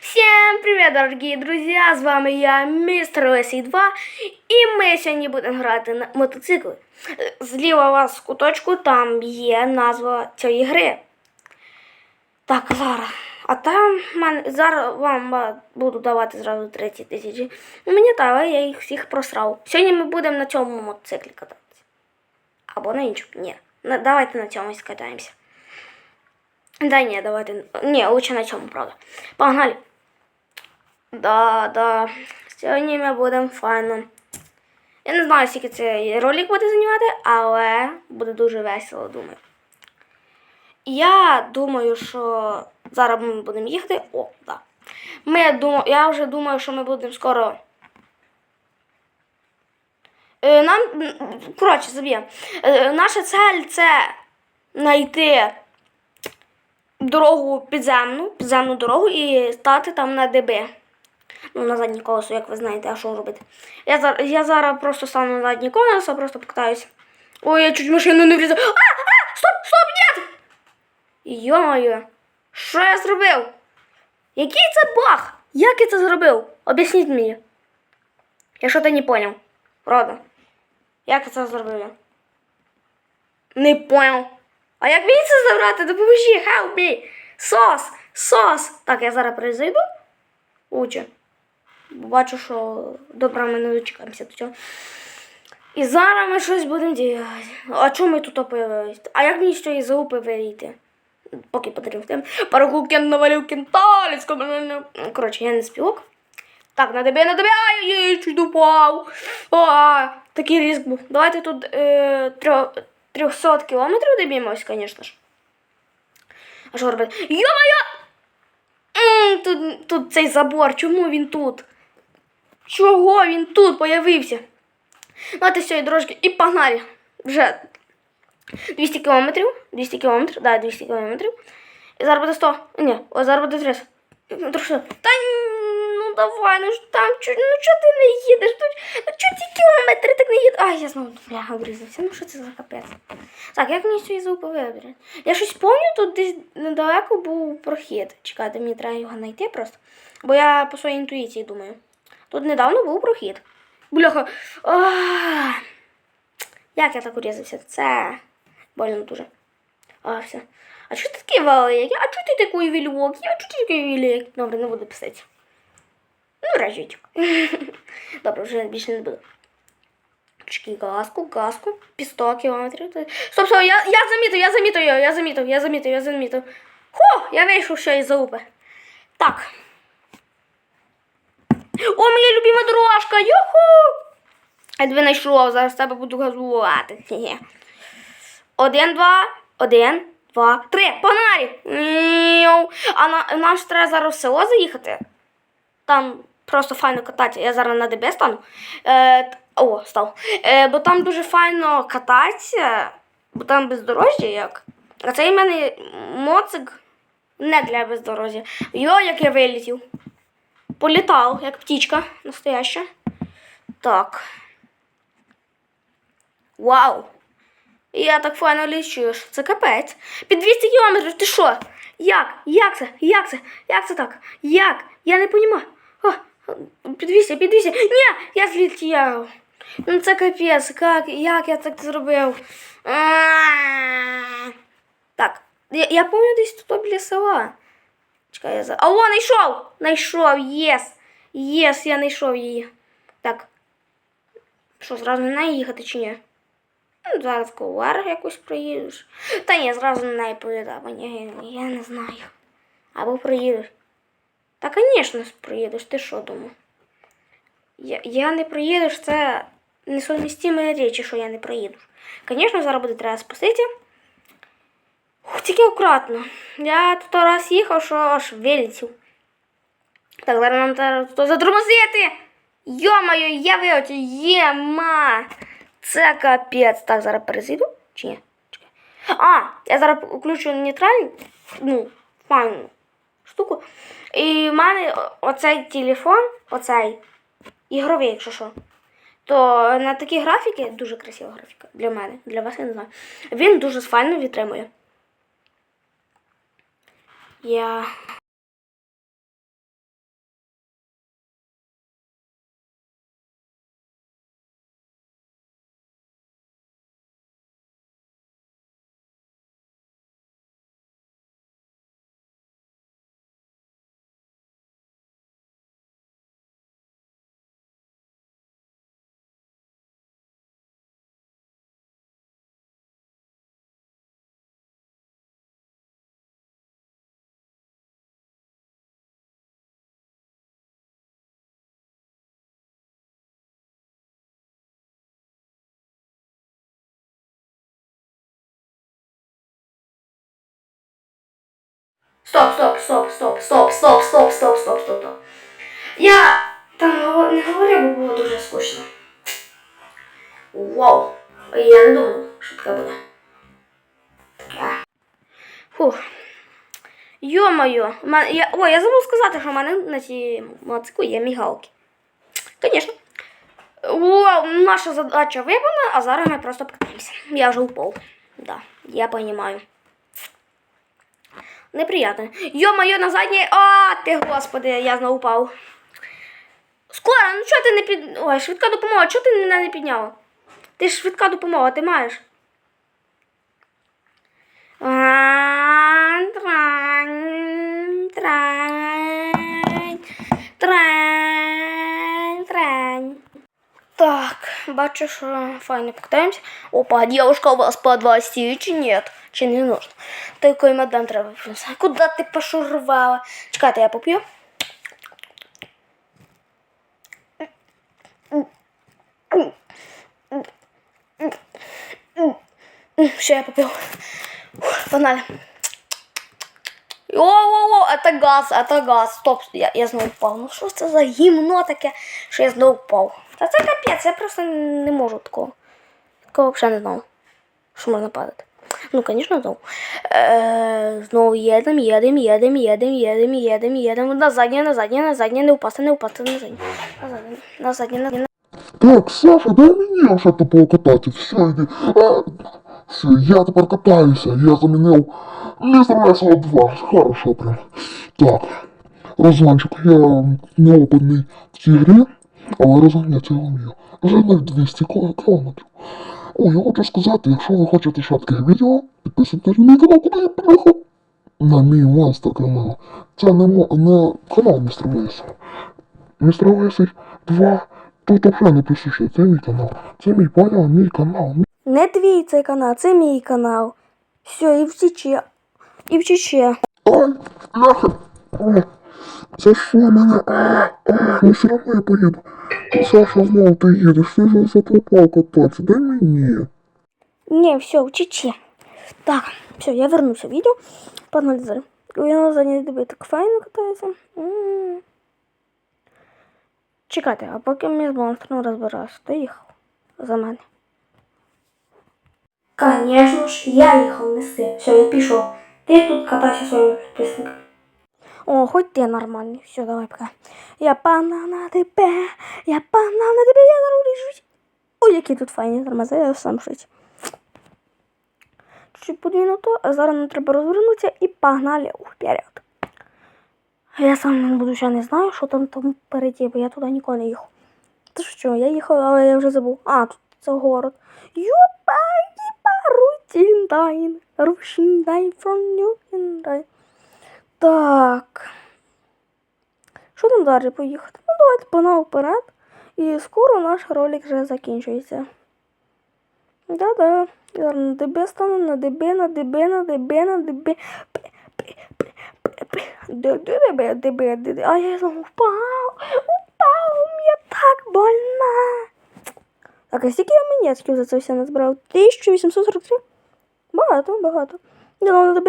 Всем привет, дорогие друзья! З вами я, містер Лесій 2, і ми сьогодні будемо грати на мотоцикли. Е, Зліва у вас в куточку там є назва цієї гри. Так, зараз. А там зараз вам е, буду давати зразу 30 тисячі. Мені так, я їх всіх просрав. Сьогодні ми будемо на цьому мотоциклі кататися. Або на іншому. Ні. Давайте на цьому скатаємося. Да ні, давайте. Ні, лучше на цьому, правда. Погнали. Да, да. Сьогодні ми будемо файно. Я не знаю, скільки цей ролик буде займати, але буде дуже весело, думаю. Я думаю, що зараз ми будемо їхати. О, да. Ми дум... Я вже думаю, що ми будемо скоро. Е, нам. Коротше, заб'ємо. Е, наша цель це знайти дорогу підземну, підземну дорогу і стати там на ДБ. Ну, на заднє колесо, як ви знаєте, а що робити. Я, зараз, я зараз просто стану на заднє колесо, просто покатаюсь. Ой, я чуть машину не врізав. А, а, стоп, стоп, ні! Йо-моє, що я зробив? Який це баг? Як я це зробив? Об'ясніть мені. Я що-то не поняв. Правда. Як я це зробив? Не поняв. А як мені це забрати? Допоможи, help me. Сос, сос. Так, я зараз перезайду. Уче. Бачу, що добре ми не дочекаємося до цього. І зараз ми щось будемо діяти. А чому ми тут появились? А як мені з цієї залупи вийти? Поки потрібно тим. Парагукен навалив кенталець. Коротше, я не співок. Так, на тебе, на тебе, ай, чуть упав. Такий ризик був. Давайте тут е, трьох, 300 кілометрів доб'ємось, звісно ж. А що робити? Йо-моє! Тут, тут цей забор, чому він тут? Чого він тут появився? Давайте з цієї дорожки і погнали. Вже 200 кілометрів. 200 кілометрів, да, 200 кілометрів. І зараз буде 100. Ні, о, зараз буде 300. Ну, Та ну давай, ну там чуть, ну чого ти не їдеш? Тут, ну чого ці кілометри так не їдеш? Ай, я знову бля, обрізався. Ну що це за капець? Так, як мені цієї звуки вибрати? Я щось пам'ятаю, тут десь недалеко був прохід. Чекайте, мені треба його знайти просто. Бо я по своїй інтуїції думаю. Тут недавно був прохід. Бляха. Як я так урізався? Це больно дуже. А, все. А чого ти такий великий? А чого ти такий великий? А чого ти такий великий? Добре, не буду писати. Ну, разочок. Добре, вже більше не буду. Чекай, газку, газку, 100 кілометрів. Стоп, стоп, я, я замітив, я замітив його, я замітив, я замітив, я замітив. Хо, я вийшов ще із залупи. Так. Дорожка, юху! Я тебе знайшов, зараз тебе буду газувати. Один, два, один, два, три. Погнали! А на, нам ж треба зараз в село заїхати. Там просто файно кататися. Я зараз на ДБ стану. Е, о, став. Е, бо там дуже файно кататися, бо там бездорожжя як. А цей в мене моцик не для бездорожжя. Йо, як я вилетів. Політав, як птічка настояща. Так. Вау! Я так файно лічу, що це капець. Під 200 кілометрів, ти що? Як? Як це? Як це? Як це так? Як? Я не розумію. Під 200, під 200. Ні, я злетів. Ну це капець, як, як я так зробив? А-а-а. Так, я, я пам'ятаю десь тут біля села. Чекай, я за. А о, знайшов! Знайшов, єс! Єс, я знайшов її. Так. Що, зразу на неї їхати чи ні? Ну, зараз ковар якось проїдеш. Та ні, зразу на неї поїду, ні, я не знаю. Або проїдеш. Та, звісно, проїдеш, ти що думав? Я, я не проїдеш, це несовмістимі речі, що я не проїду. Звісно, зараз буде треба спустити. Тільки акуратно. Я тут раз їхав, що аж вилетів. Так, зараз нам треба тут затормозити. Йо-моє, я вилетів, єма. Це капець. Так, зараз перезайду. Чи ні? Чекай. А, я зараз включу нейтральну, ну, файну штуку. І в мене оцей телефон, оцей ігровий, якщо що. То на такі графіки, дуже красива графіка для мене, для вас я не знаю. Він дуже файно відтримує. Я Стоп, стоп, стоп, стоп, стоп, стоп, стоп, стоп, стоп, стоп, стоп. Я там не говорю, бо було дуже скучно. Вау! Я не думав, що таке буде. Фух. Йо-моє, ой, я забув сказати, що в мене на цій моцику є мігалки. Звісно. Вау, наша задача виконана, а зараз ми просто покатаємося. Я вже упав. Да, я понимаю. Неприятно. Йо-моє, на задній. А, ти господи, я знову упав. Скоро, ну чого ти не під. Ой, швидка допомога, чого ти мене не підняла? Ти ж швидка допомога, ти маєш. Трань, трань, трань, трань, трань. Так, бачу, що файно покатаємося. Опа, девушка у вас по 20 чи ні? Чи не нужно? Такой мадам треба. Куди ти пошурвала? Чекайте, я поп'ю. Все, я попил. Погнали. О-о-о, это газ, это газ. Стоп, я, я знову впав. Ну що це за гімно таке, що я знову впав? Та це капець, я просто не можу такого. Такого взагалі не знав, що можна падати. Ну, звісно, знову. Е, знову їдем, їдем, їдем, їдем, їдем, їдем, їдем. На заднє, на заднє, на заднє, не впасти, не впасти, на заднє. На заднє, на заднє, на заднє. Так, Саша, дай мені вже покатати. Все, я тепер катаюся. Я замінив містер Весело 2. Хорошо прям. Так. Розгончик, я неопитний в цій грі, але розганяти я вмію. На 200 ко- кілометрів. О, я хочу сказати, якщо ви хочете ще відео, підписуйтесь на мій канал, куди я приїхав. На мій монстр канал. Це не, мо- не канал містер Весело. Містер Лесий 2. Тут взагалі не пиши, це мій канал. Це мій поняв, мій канал. Не твій цей канал, це мій канал. Все, і втіче. І втіче. Ай, ляха. О, це що мене? Ну все одно я поїду. Саша, знову ти їдеш, ти ж запропав кататися, дай мені. Не, все, втіче. Так, все, я вернуся в відео. Погнали. Ой, Я задній дебі так файно катаюся. Чекайте, а поки ми з монстром розбирався, то їхав за мене. Конечно ж, я їхав не ти. Все, я пішов. Ти тут катайся своїм підписником. О, хоч ти нормальний. Все, давай пока. Я пана на тебе, я пана на тебе, я зараз ріжусь. Ой, які тут файні тормози, я сам шить. Чуть подвійно то, а зараз нам треба розвернутися і погнали вперед. Я сам не буду ще не знаю, що там там впереді, бо я туди ніколи не їхав. Та що, я їхав, але я вже забув. А, тут це город. Юпа, їпа, рутіндайн, рушіндай, фронюіндайн. Так. Що там далі поїхати? Ну, давайте погнали вперед. І скоро наш ролик вже закінчується. Да-да. Я на ДБ стану, на ДБ, на ДБ, на ДБ, на ДБ. Пи, пи, пи, пи, пи. Д- ДБ, ДБ, ДБ. А я знову впав. Упав, мені так больно. Так, а скільки я монетки за це все назбирав? 1843? Багато, багато. Знову на ДБ.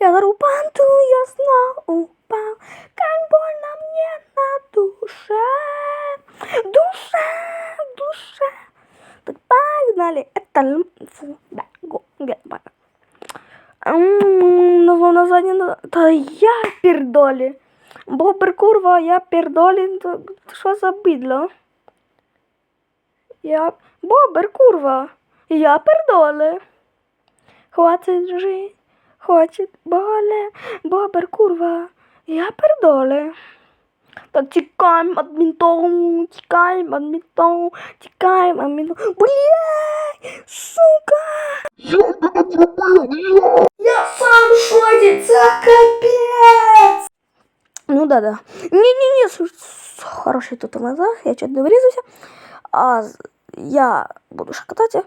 Я зараз упав, ту ясно упав. Как больно мне на душе. Душа, душа. Так погнали. Это да, го. Назвав на заднє. Та я пердолі. Бобер курва, я пердолі. Що за бидло? Я... Бобер курва. Я пердолі. Хватить жить, хочет боле. Бобер курва. Я пердолі. Так тікаємо від ментов, тікаємо від тікаємо від ментов. Сука! Я тебе зробив, я! Я сам шоці, це капець! Ну да-да. С- хороший тут тормоза, я чуть не врізався. А я буду ще кататися.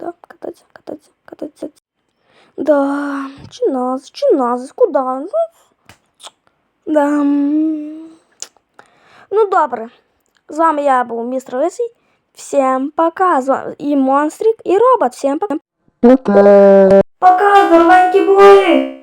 Да, кататися, кататися, кататися. Да, чи нас, чи нас, куди? Ну, да. м. Ну добре. З вами я був містер Лисий. Всім пока. З вами і монстрик, і робот. Всім пока. Пока! Пока, здоровенькі були!